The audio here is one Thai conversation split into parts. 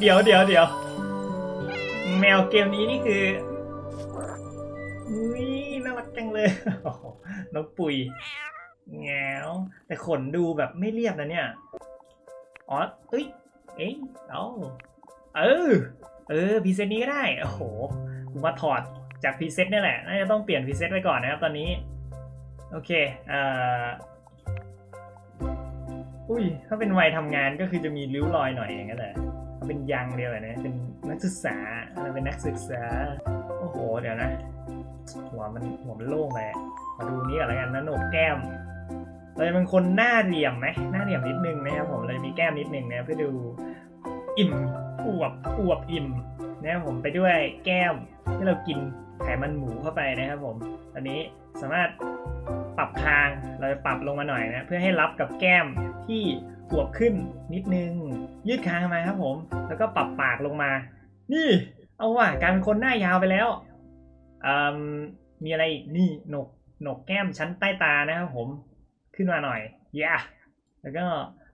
เดี๋ยวเดี๋ยวเดี๋ยวแมวเกมนี้นี่คืออุ้ยน่ารักจังเลยน้องปุยแงวแต่ขนดูแบบไม่เรียบนะเนี่ยอ๋อเอ้ยเอ้ยเอาเออ เออพรีเซตนี้ก็ได้โอ้โหกูมาถอดจากพรีเซตนี่แหละน่าจะต้องเปลี่ยนพรีเซตไปก่อนนะครับตอนนี้ โอเคเอ่ออุ้ยถ้าเป็นวัยทำงานก็คือจะมีริ้วรอยหน่อยอย่างนั้นแหละ เป็นยังเดียวเลยนะเป็นนักศึกษาเราเป็นนักศึกษา โอ้โห เดี๋ยวนะ หัวมันหัวมันโล่งไปมาดูนี้ก่อนแล้วกันนะโหนกแก้มเราจะเป็นคนหน้าเหลี่ยมไหมหน้าเหลี่ยมนิดนึงนะครับผมเราจะมีแก้มนิดนึงนะเพื่อดูอิ่มอวบอวบอิ่มนะครับผมไปด้วยแก้มที่เรากินไขมันหมูเข้าไปนะครับผมอันนี้สามารถปรับคางเราจะปรับลงมาหน่อยนะเพื่อให้รับกับแก้มที่ อวบขึ้นนิดนึง ยืดคางมาครับผม แล้วก็ปรับปากลงมา นี่ เอาว่ะการเป็นคนหน้ายาวไปแล้วมมีอะไรอีกนี่หนกหนกแก้มชั้นใต้ตานะครับผมขึ้นมาหน่อยย่าแล้วก็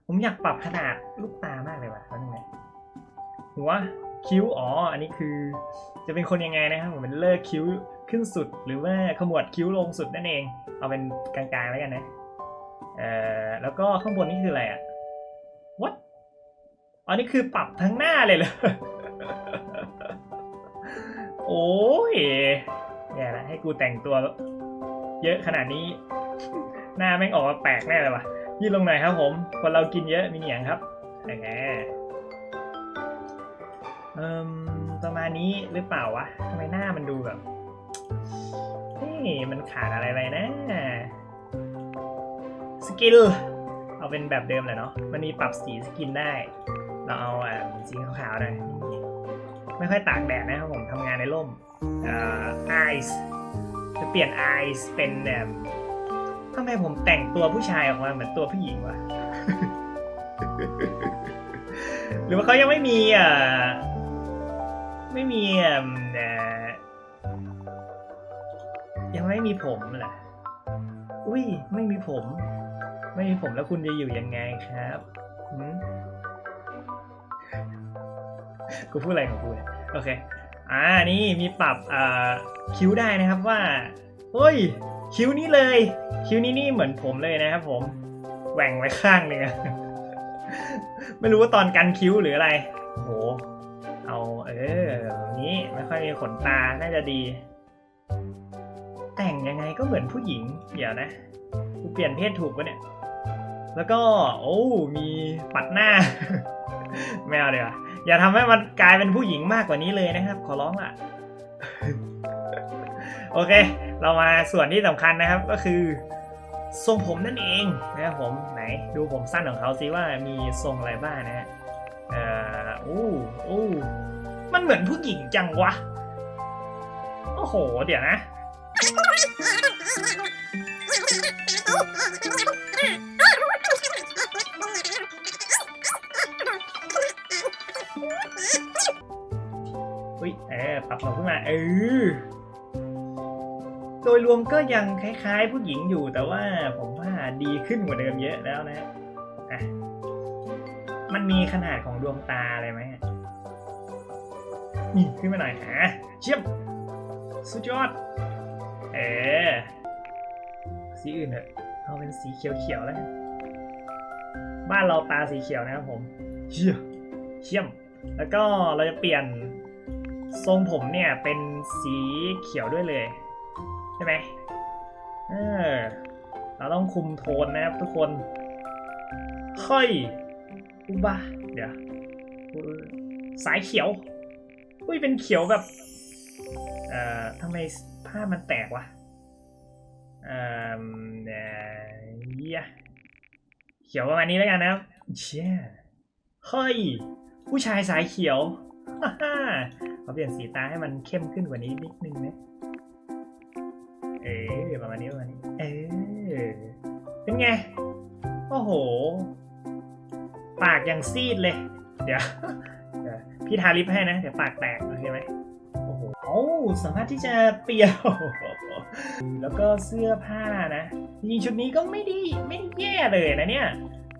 ผมอยากปรับขนาดลูกตามากเลยว่ะแล้วนึงนะหัวคิ้วอ๋ออันนี้คือ จะเป็นคนยังไงนะครับผมเป็นเลิกคิ้วขึ้นสุดหรือว่าขมวดคิ้วลงสุดนั่นเอง เอาเป็นกลางๆแล้วกันนะเอ่อแล้วก็ข้างบนนี่คืออะไรอะ อ๋อนี่คือปรับทั้งหน้าเลยเหรอ โอ้ยแย่ละให้กูแต่งตัว เยอะขนาดนี้ หน้าแม่งออกมาแปลกแน่เลยวะยืดลงหน่อยครับผม คนเรากินเยอะมีเหนียงครับแหมเอ่มประมาณนี้หรือเปล่าวะทำไมหน้ามันดูแบบเฮ้ยมันขาดอะไรไปนะ สกิล เอาเป็นแบบเดิมเลยเนาะ มันมีปรับสีสกินได้ เราเอาอ่าสีขาวๆหน่อยไม่ค่อยตากแดดนะครับผมทำงานในร่มอ่อ eyes จะเปลี่ยน eyes เป็นแบบทำไมผมแต่งตัวผู้ชายออกมาเหมือนตัวผู้หญิงวะหรือว่าเขายังไม่มีอ่าไม่มีอ่าเอ่อยังไม่มีผมเหรออุ้ยไม่มีผม ไม่มีผมแล้วคุณจะอยู่ยังไงครับหืม กูพูดอะไรของกูเนี่ยโอเคอ่านี่มีปรับอ่าคิ้วได้นะครับว่าเฮ้ยคิ้วนี้เลย คิ้วนี้นี่เหมือนผมเลยนะครับผมแหว่งไว้ข้างหนึงอะไม่รู้ว่าตอนกันคิ้วหรืออะไรโหเอาเออแบบนี้ไม่ค่อยมีขนตาน่าจะดี แต่งยังไงก็เหมือนผู้หญิง เดี๋ยวนะกูเปลี่ยนเพศถูกปะเนี่ย แล้วก็ โอ้ มีปัดหน้า ไม่เอาเดี๋ยวาอย่าทำให้มันกลายเป็นผู้หญิงมากกว่านี้เลยนะครับ ขอร้องล่ะ โอเค เรามาส่วนที่สำคัญนะครับก็คือ ทรงผมนั่นเองนะครับผมไหนดูผมสั้นของเขาซิว่ามีทรงอะไรบ้างนะฮะเอ่ออู้อู้มันเหมือนผู้หญิงจังวะ โอ้โห เดี๋ยวนะ อุ้ยเออปรับผมขึ้นมาเออโดยรวมก็ยังคล้ายๆ ผู้หญิงอยู่แต่ว่าผมว่าดีขึ้นกว่าเดิมเยอะแล้วนะอะมันมีขนาดของดวงตาอะไรไหมนี่ขึ้นมาหน่อยฮะเชี่ยมสุดยอด เออสีอื่นเถอะเอาเป็นสีเขียวๆแล้ว บ้านเราตาสีเขียวนะครับผม เชี่ยเชี่ยม แล้วก็เราจะเปลี่ยน ทรงผมเนี่ยเป็นสีเขียวด้วยเลย ใช่ไหมเออเราต้องคุมโทนนะครับทุกคนเฮ้ยอุบะเดี๋ยวสายเขียว อุ้ยเป็นเขียวแบบ เอ่อทำไมผ้ามันแตกวะ เอ่อเอ่อเหี้ยเขียวประมาณนี้แล้วกันนะครับเชี่ยเฮ้ย ผู้ชายสายเขียว เขาเปลี่ยนสีตาให้มันเข้มขึ้นกว่านี้นิดนึงนะเออประมาณนี้ประมาณนี้เออเป็นไง โอ้โห ปากยังซีดเลย เดี๋ยวพี่ทาลิปให้นะ เดี๋ยวปากแตกโอเคไหมโอ้โหโอ้สามารถที่จะเปลี่ยนแล้วก็เสื้อผ้านะ จริงชุดนี้ก็ไม่ดีไม่แย่เลยนะเนี่ย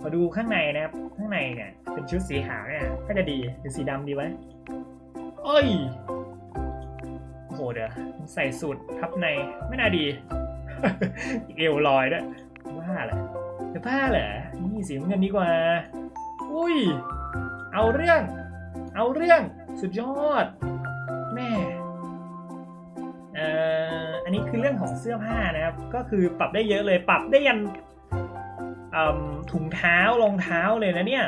มาดูข้างในนะครับ ข้างในเนี่ย เป็นชุดสีขาวเนี่ยก็จะดีหรือสีดำดีวะเอ้ยโอ้โหเดี๋ยวใส่สูตรทับในไม่น่าดี เอวลอยด้วยว่าแหละจะผ้าเหรอนี่สีน้ำเงินดีกว่า อุ้ย เอาเรื่อง เอาเรื่องสุดยอดแม่เอ่ออันนี้คือเรื่องของเสื้อผ้านะครับ ก็คือปรับได้เยอะเลยปรับได้ยันอืมถุงเท้ารองเท้าเลยนะเนี่ย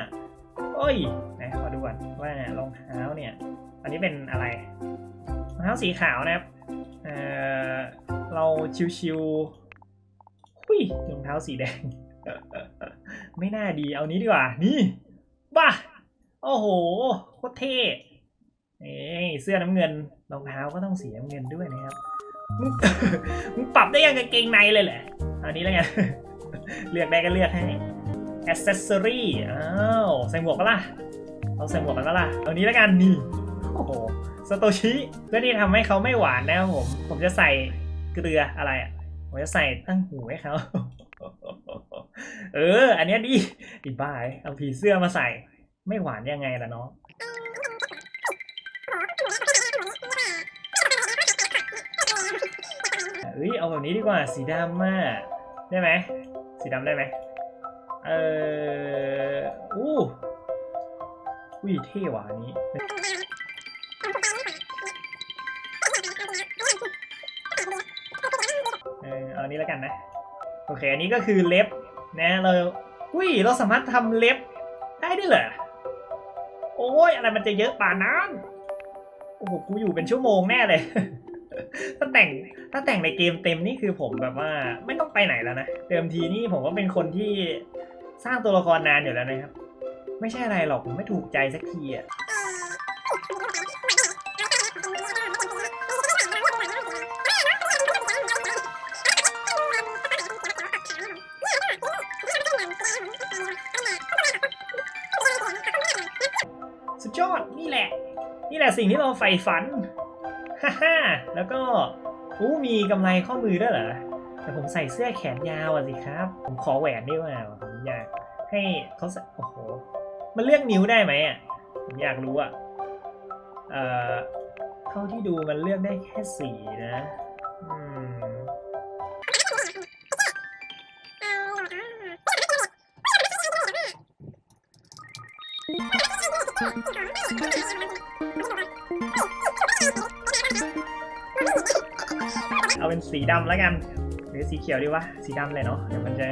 โอ้ยไหนขอดูก่อนว่ารองเท้าเนี่ย อันนี้เป็นอะไรรองเท้าสีขาวนะครับเอ่อเราชิวๆหุยรองเท้าสีแดง ไม่น่าดีเอานี้ดีกว่า นี่บ้าโอ้โหโคตรเท่เอ้ยเสื้อน้ำเงินรองเท้าก็ต้องสีน้ำเงินด้วยนะครับมึงปรับได้ยังกางเกงในเลยเหรอเอานี้แล้วกันเลือกได้ก็เลือกให้ accessory อ้าวใส่หมวกปะล่ะเอาใส่หมวกกันปะล่ะเอานี้แล้วกันนี่โอ้โหสโตชิเพื่อที่ทำให้เขาไม่หวานนะครับผมผมจะใส่เกลืออะไรอะผมจะใส่ตั้งหูให้เขาเออ อันนี้ดีดีบ้ายเอาผีเสื้อมาใส่ ไม่หวานยังไงล่ะเนาะเอ้ยเอาแบบนี้ดีกว่าสีดำมากได้ไหมสีดำได้ไหม เอออู้อุ้ยเท่หว่ะอันนี้เออเอาอันนี้แล้วกันนะ โอเค อันนี้ก็คือเล็บนะเราอุ้ยเราสามารถทำเล็บได้ด้วยเหรอ โอ้ยอะไรมันจะเยอะป่านนั้นโอ้โหกูอยู่เป็นชั่วโมงแน่เลย ถ้าแต่งถ้าแต่งในเกมเต็มนี่คือผมแบบว่า ไม่ต้องไปไหนแล้วนะ เดิมทีนี่ผมก็เป็นคนที่ สร้างตัวละครนานอยู่แล้วนะครับ ไม่ใช่อะไรหรอกผมไม่ถูกใจสักทีอะสุดยอดนี่แหละ นี่แหละสิ่งที่เราใฝ่ฝันฮ่าฮ่าแล้วก็อู้มีกำไรข้อมือด้วยเหรอแต่ผมใส่เสื้อแขนยาวอะสิครับ ผมขอแหวนได้วยว่า ผมอยากให้เขาใส่โอ้โห มันเลือกนิ้วได้ไหมอะ ผมอยากรู้อะ เอ่อเท่าที่ดูมันเลือกได้แค่สีนะอืมเอาเป็นสีดำแล้วกัน หรือสีเขียวดีวะ สีดำเลยเนาะ เดี๋ยวมันจะ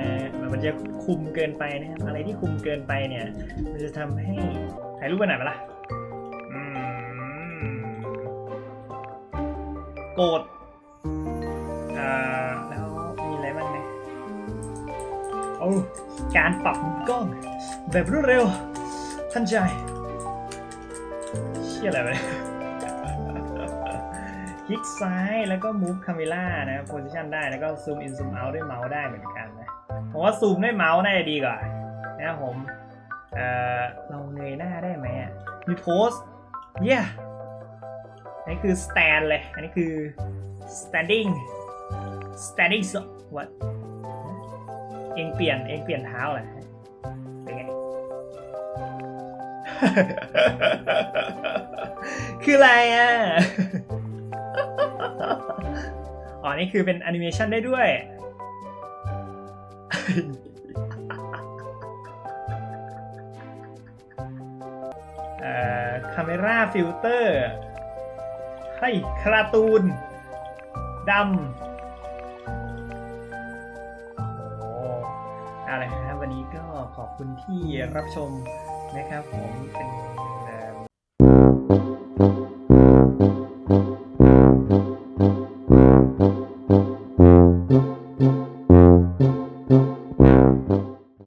มันจะคุมเกินไปนะครับอะไรที่คุมเกินไปเนี่ย มันจะทำให้ถ่ายรูปไปไหนมาล่ะโกรธอ่าแล้วมีอะไรบ้างเนี่ยโอ้การปรับกล้อง แบบรวดเร็วทันใจเชี่ยอะไรวะเนี่ยคลิกซ้ายแล้วก็ move camera นะครับ position ได้แล้วก็ zoom in zoom out ด้วยเมาส์ได้เหมือนกัน ผมว่าซูมด้วยเมาส์น่าจะดีกว่านะครับผมเออเราเงยหน้าได้ไหมอะมีโพสเย้อันนี้คือ stand เลย อันนี้คือ standing standing so what เองเปลี่ยนเองเปลี่ยนเท้าเหรอเป็นไง คืออะไรอะ อ๋อ นี่คือเป็นแอนิเมชันได้ด้วย คาเมราฟิลเตอร์ให้คาราตูนดำโอ้อะไรครับวันนี้ก็ขอบคุณที่รับชมนะครับผมเป็น